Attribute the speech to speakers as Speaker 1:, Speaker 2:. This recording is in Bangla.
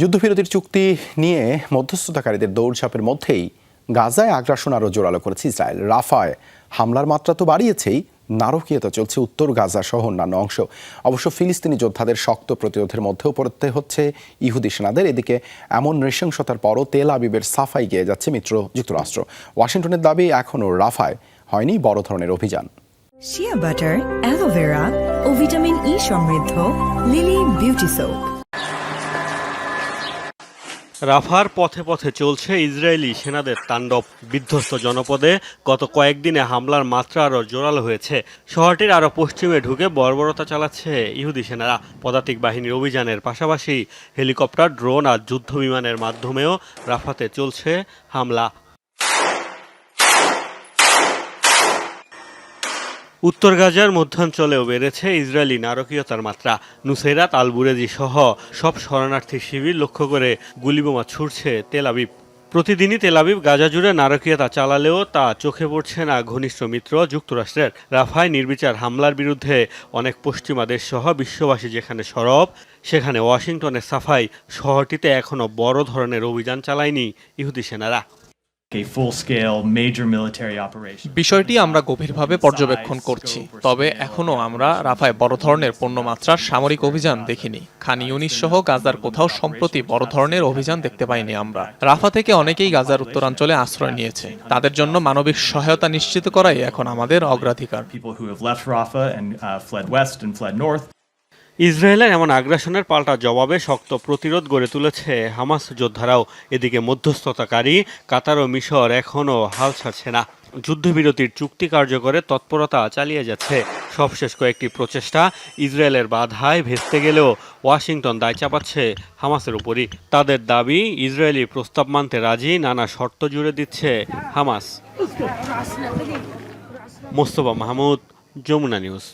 Speaker 1: যুদ্ধবিরতির চুক্তি নিয়ে মধ্যস্থতাকারীদের দৌড়ঝাঁপের মধ্যেই গাজায় আগ্রাসন আরও জোরালো করেছে ইসরায়েল। রাফায় হামলার মাত্রা তো বাড়িয়েছেই, নারকীয়তা চলছে উত্তর গাজা সহ অন্যান্য অংশ। অবশ্য ফিলিস্তিনি যোদ্ধাদের শক্ত প্রতিরোধের মধ্যেও পড়তে হচ্ছে ইহুদি সেনাদের। এদিকে এমন নৃশংসতার পরও তেল আবিবের সাফাই গিয়ে যাচ্ছে মিত্র যুক্তরাষ্ট্র। ওয়াশিংটনের দাবি এখনও রাফায় হয়নি বড় ধরনের অভিযান।
Speaker 2: Shea butter aloe vera vitamin E সমৃদ্ধ লিলি বিউটি সোপ
Speaker 3: রাফার পথে পথে চলছে ইসরায়েলি সেনাদের তাণ্ডব। বিধ্বস্ত জনপদে গত কয়েকদিনে হামলার মাত্রা আরও জোরালো হয়েছে। শহরটির আরও পশ্চিমে ঢুকে বর্বরতা চালাচ্ছে ইহুদি সেনারা। পদাতিক বাহিনীর অভিযানের পাশাপাশি হেলিকপ্টার, ড্রোন আর যুদ্ধ বিমানের মাধ্যমেও রাফাতে চলছে হামলা। উত্তর গাজার মধ্যাঞ্চলেও বেড়েছে ইসরায়েলি নারকীয়তার মাত্রা। নুসেরাত আল বুরেজি সহ সব শরণার্থী শিবির লক্ষ্য করে গুলিবোমা ছুড়ছে তেল আবিব। প্রতিদিনই তেল আবিব গাজা জুড়ে নারকীয়তা চালালেও তা চোখে পড়ছে না ঘনিষ্ঠ মিত্র যুক্তরাষ্ট্রের। রাফায় নির্বিচার হামলার বিরুদ্ধে অনেক পশ্চিমা দেশ সহ বিশ্ববাসী যেখানে সরব, সেখানে ওয়াশিংটনের সাফাই। শহরটিতে এখনও বড় ধরনের অভিযান চালায়নি ইহুদি সেনারা।
Speaker 4: বিষয়টি আমরা গভীরভাবে পর্যবেক্ষণ করছি তবে এখনও আমরা রাফায় বড় ধরনের পণ্যমাত্রার সামরিক অভিযান দেখিনি। খান ইউনিস সহ গাজার কোথাও সম্প্রতি বড় ধরনের অভিযান দেখতে পাইনি আমরা। রাফা থেকে অনেকেই গাজার উত্তরাঞ্চলে আশ্রয় নিয়েছে। তাদের জন্য মানবিক সহায়তা নিশ্চিত করাই এখন আমাদের অগ্রাধিকার।
Speaker 3: ইসরায়েলের এমন আগ্রাসনের পাল্টা জবাবে শক্ত প্রতিরোধ গড়ে তুলেছে হামাস যোদ্ধারাও। এদিকে মধ্যস্থতাকারী কাতার ও মিশর এখনও হাল ছাড়ছে না। যুদ্ধবিরতির চুক্তি কার্যকরে তৎপরতা চালিয়ে যাচ্ছে। সবশেষ কয়েকটি প্রচেষ্টা ইসরায়েলের বাধায় ভেস্তে গেলেও ওয়াশিংটন দায় চাপাচ্ছে হামাসের উপরই। তাদের দাবি, ইসরায়েলি প্রস্তাব মানতে রাজি, নানা শর্ত জুড়ে দিচ্ছে হামাস। মোস্তফা মাহমুদ, যমুনা নিউজ।